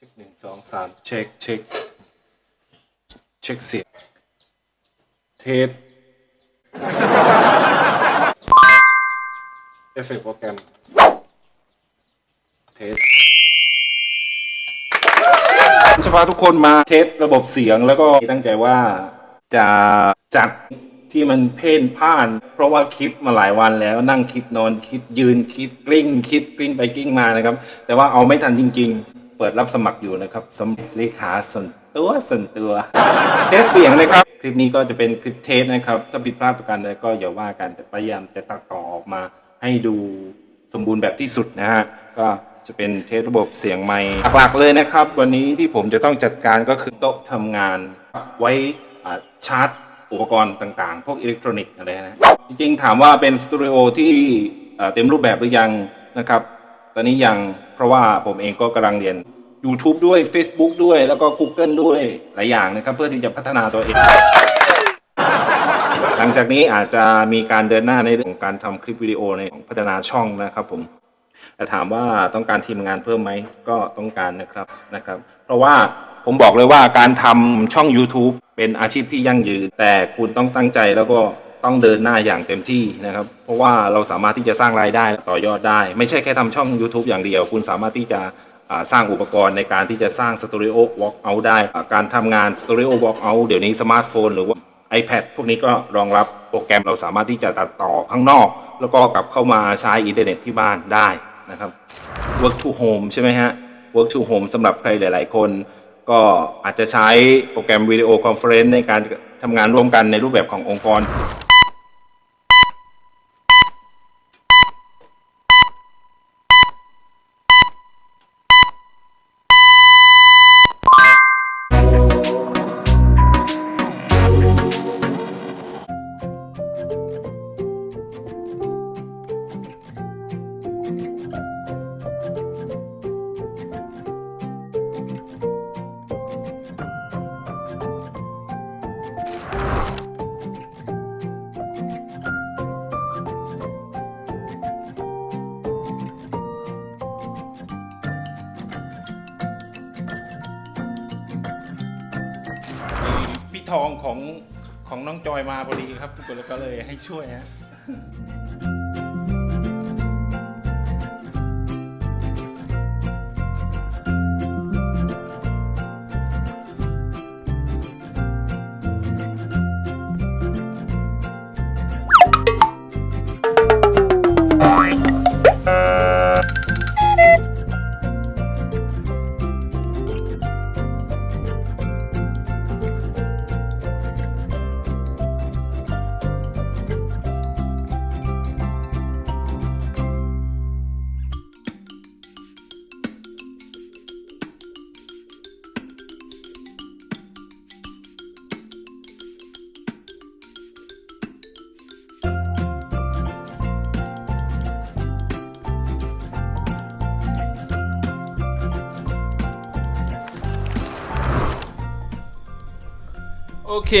เช็คหนึ่งสองสามเช็คเช็คเช็คเสียงเทสเอฟเฟกต์โปรแกรมเทสจะพาทุกคนมาเทสระบบเสียงแล้วก็ตั้งใจว่าจะจัดที่มันเพ่นพ่าน เพราะว่าคิดมาหลายวันแล้วนั่งคิดนอนคิดยืนคิดกลิ้ง คิดกลิ้งไปกลิ้งมานะครับ แต่ว่าเอาไม่ทันจริง ๆ เปิดรับสมัครอยู่นะครับสำหรับเลขาส่วนตัวส่วนตัวเทสเสียงนะครับ คลิปนี้ก็จะเป็นคลิปเทสนะครับ ถ้าผิดพลาดประการใดก็อย่าว่ากันแต่พยายามจะตัดต่อออกมาให้ดูสมบูรณ์แบบที่สุดนะฮะก็จะเป็นเทสระบบเสียงไมค์หลักๆเลยนะครับ วันนี้ที่ผมจะต้องจัดการก็คือโต๊ะทำงานไว้อ่าชาร์จอุปกรณ์ต่างๆ พวกอิเล็กทรอนิกส์อะไรนะ จริงๆ ถามว่าเป็นสตูดิโอที่อ่อเต็มรูปแบบหรือยังนะครับ ตอนนี้ยัง เพราะว่าผมเองก็กำลังเรียน YouTube ด้วย Facebook ด้วย แล้วก็ Google ด้วยหลายอย่างนะครับ เพื่อที่จะพัฒนาตัวเอง หลังจากนี้อาจจะมีการเดินหน้าในเรื่องของการทำคลิปวิดีโอในของพัฒนาช่องนะครับผมแต่ถามว่าต้องการทีมงานเพิ่มไหมก็ต้องการนะครับนะครับ เพราะว่าผมบอกเลยว่าการทำช่อง YouTube เป็นอาชีพที่ยั่งยืนแต่คุณต้องตั้งใจแล้วก็ ต้องเดินหน้าอย่างเต็มที่นะครับ เพราะว่าเราสามารถที่จะสร้างรายได้ต่อยอดได้ ไม่ใช่แค่ทำช่อง YouTube อย่างเดียว คุณสามารถที่จะสร้างอุปกรณ์ในการที่จะสร้างสตูดิโอวอล์กเอาได้ การทำงานสตูดิโอวอล์กเอาเดี๋ยวนี้สมาร์ทโฟนหรือว่า iPad พวกนี้ก็รองรับโปรแกรมเราสามารถที่จะตัดต่อข้างนอก แล้วก็กลับเข้ามาใช้อินเทอร์เน็ตที่บ้านได้นะครับ work to home ใช่ไหมฮะ work to home สำหรับใครหลาย ๆ คนก็อาจจะใช้โปรแกรมวิดีโอคอนเฟอเรนซ์ในการทำงานร่วมกันในรูปแบบขององค์กร ทองของของน้องจอยมาพอดีครับก็เลยให้ช่วยฮะ โอเค